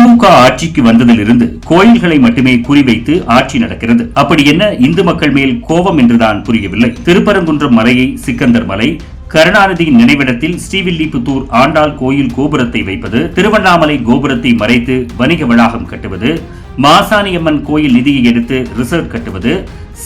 திமுக ஆட்சிக்கு வந்ததிலிருந்து கோயில்களை மட்டுமே குறிவைத்து ஆட்சி நடக்கிறது. அப்படி என்ன இந்து மக்கள் மேல் கோபம் என்றுதான் புரியவில்லை. திருப்பரங்குன்றம் மலையை சிக்கந்தர் மலை கருணாநிதியின் நினைவிடத்தில் ஸ்ரீவில்லிபுத்தூர் ஆண்டாள் கோயில் கோபுரத்தை வைப்பது திருவண்ணாமலை கோபுரத்தை மறைத்து வணிக வளாகம் கட்டுவது மாசாணியம்மன் கோயில் நிதியை எடுத்து ரிசர்வ் கட்டுவது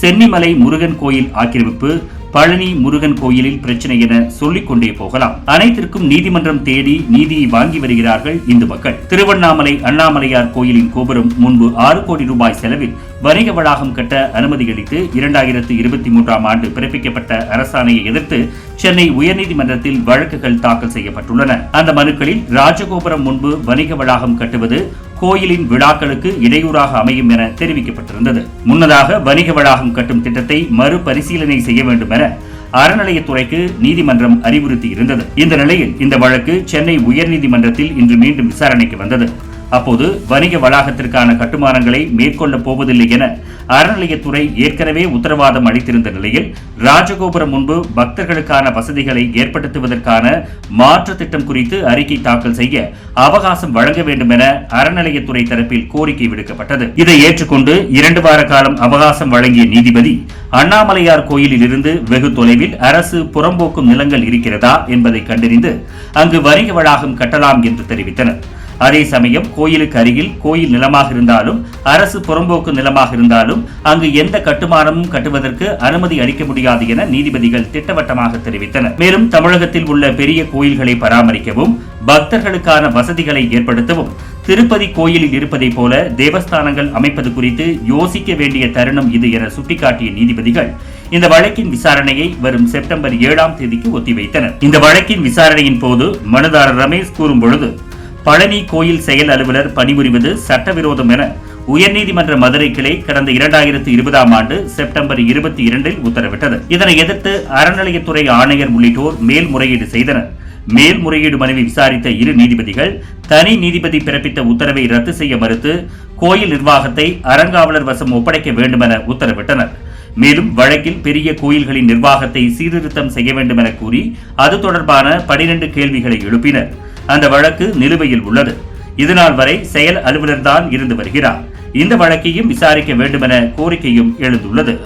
சென்னிமலை முருகன் கோயில் ஆக்கிரமிப்பு பழனி முருகன் கோயிலில் பிரச்சனை என சொல்லிக் கொண்டே போகலாம். அனைத்திற்கும் நீதிமன்றம் தேடி நீதியை வாங்கி வருகிறார்கள் இந்து மக்கள். திருவண்ணாமலை அண்ணாமலையார் கோயிலின் கோபுரம் முன்பு ஆறு கோடி ரூபாய் செலவில் வணிக வளாகம் கட்ட அனுமதி அளித்து இரண்டாயிரத்து இருபத்தி மூன்றாம் ஆண்டு பிறப்பிக்கப்பட்ட அரசாணையை எதிர்த்து சென்னை உயர்நீதிமன்றத்தில் வழக்குகள் தாக்கல் செய்யப்பட்டுள்ளன. அந்த மனுக்களில் ராஜகோபுரம் முன்பு வணிக வளாகம் கட்டுவது கோயிலின் விழாக்களுக்கு இடையூறாக அமையும் என தெரிவிக்கப்பட்டிருந்தது. முன்னதாக வணிக வளாகம் கட்டும் திட்டத்தை மறுபரிசீலனை செய்ய வேண்டும் என அறநிலையத்துறைக்கு நீதிமன்றம் அறிவுறுத்தி இருந்தது. இந்த நிலையில் இந்த வழக்கு சென்னை உயர்நீதிமன்றத்தில் இன்று மீண்டும் விசாரணைக்கு வந்தது. அப்போது வணிக வளாகத்திற்கான கட்டுமானங்களை மேற்கொள்ளப் போவதில்லை என அறநிலையத்துறை ஏற்கனவே உத்தரவாதம் அளித்திருந்த நிலையில் ராஜகோபுரம் முன்பு பக்தர்களுக்கான வசதிகளை ஏற்படுத்துவதற்கான மாற்று திட்டம் குறித்து அறிக்கை தாக்கல் செய்ய அவகாசம் வழங்க வேண்டும் என அறநிலையத்துறை தரப்பில் கோரிக்கை விடுக்கப்பட்டது. இதை ஏற்றுக்கொண்டு இரண்டு வார காலம் அவகாசம் வழங்கிய நீதிபதி அண்ணாமலையார் கோயிலில் இருந்து வெகு தொலைவில் அரசு புறம்போக்கும் நிலங்கள் இருக்கிறதா என்பதை கண்டறிந்து அங்கு வணிக வளாகம் கட்டலாம் என்று தெரிவித்தனர். அதே சமயம் கோயிலுக்கு அருகில் கோயில் நிலமாக இருந்தாலும் அரசு புறம்போக்கு நிலமாக இருந்தாலும் அங்கு எந்த கட்டுமானமும் கட்டுவதற்கு அனுமதி அளிக்க முடியாது என நீதிபதிகள் திட்டவட்டமாக தெரிவித்தனர். மேலும் தமிழகத்தில் உள்ள பெரிய கோயில்களை பராமரிக்கவும் பக்தர்களுக்கான வசதிகளை ஏற்படுத்தவும் திருப்பதி கோயிலில் இருப்பதைப் போல தேவஸ்தானங்கள் அமைப்பது குறித்து யோசிக்க வேண்டிய தருணம் இது என சுட்டிக்காட்டிய நீதிபதிகள் இந்த வழக்கின் விசாரணையை வரும் செப்டம்பர் ஏழாம் தேதிக்கு ஒத்திவைத்தனர். இந்த வழக்கின் விசாரணையின் போது மனுதாரர் ரமேஷ் கூறும் பொழுது பழனி கோயில் செயல் அலுவலர் பணிபுரிவது சட்டவிரோதம் என உயர்நீதிமன்ற மதுரை கிளை கடந்த இரண்டாயிரத்து இருபதாம் ஆண்டு செப்டம்பர் இருபத்தி இரண்டில் உத்தரவிட்டது. இதனை எதிர்த்து அறநிலையத்துறை ஆணையர் உள்ளிட்டோர் மேல்முறையீடு செய்தனர். மேல்முறையீடு மனுவை விசாரித்த இரு நீதிபதிகள் தனி நீதிபதி பிறப்பித்த உத்தரவை ரத்து செய்ய மறுத்து கோயில் நிர்வாகத்தை அறங்காவலர் வசம் ஒப்படைக்க வேண்டுமென உத்தரவிட்டனர். மேலும் வழக்கில் பெரிய கோயில்களின் நிர்வாகத்தை சீர்திருத்தம் செய்ய வேண்டும் என கூறி அது தொடர்பான பனிரெண்டு கேள்விகளை எழுப்பினர். அந்த வழக்கு நிலுவையில் உள்ளது. இதுநாள் வரை செயல் அலுவலர்தான் இருந்து வருகிறார். இந்த வழக்கையும் விசாரிக்க வேண்டுமென கோரிக்கையும் எழுந்துள்ளது.